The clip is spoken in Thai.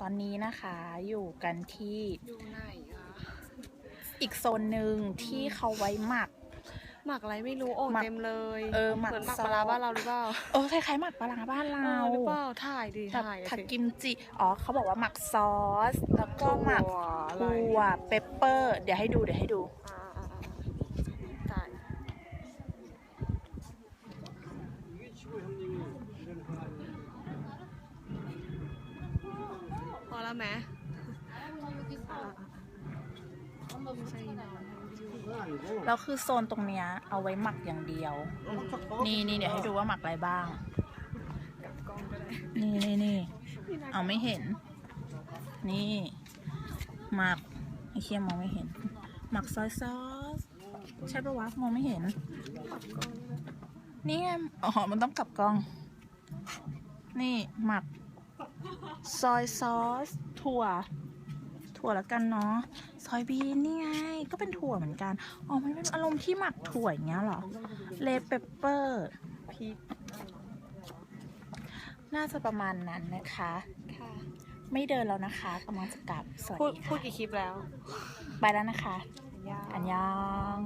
ตอนนี้นะคะอยู่กันที่อยู่ไหนอะอีกโซนหนึ่งที่เขาไว้หมัก หมักอะไรไม่รู้โอ่งหมักเต็มเลยเออหมักมือนหมักซอส ปลาร้าบ้านเราหรือเปล่าเออคล้ายๆหมักปลาร้าบ้านเอเราอหรือเปล่าถ่ายดิแบบถ่ายอะผัดสิ กิมจิอ๋อเขาบอกว่าหมักซอส แล้วก็หมักถั่วอะไร ถั่วเปปเปอร์ เดี๋ยวให้ดูเดี๋ยวให้ดู อ่าอ่าอ่าถ่ายพอ แล้วไหมอ่าไม่ใช่นอนแล้วคือโซนตรงเนี้ยเอาไว้หมักอย่างเดียว นี่นี่เดี๋ยวให้ดูว่าหมักอะไรบ้างกับกล้องก็ได้นี่นี่นี่เอาไม่เห็น นี่หมักไอเคียมองไม่เห็น หมักซอยซอสใช่ปะวะมองไม่เห็น นี่ไงอ๋อมันต้องกลับกล้อง นี่หมัก ซอยซอส ถั่ว ถั่วแล้วกันเนาะ ซอยบีนนี่ไง ก็เป็นถั่วเหมือนกัน อ๋อ มันเป็นอารมณ์ที่หมักถั่วอย่างเงี้ยเหรอ เลเปปเปอร์พริกน่าจะประมาณนั้นนะคะ ค่ะ ไม่เดินแล้วนะคะกำลังจะกลับ สวัสพูดดีพูดค่ะ กี่คลิปแล้วไปแล้วนะคะย่าอันยอง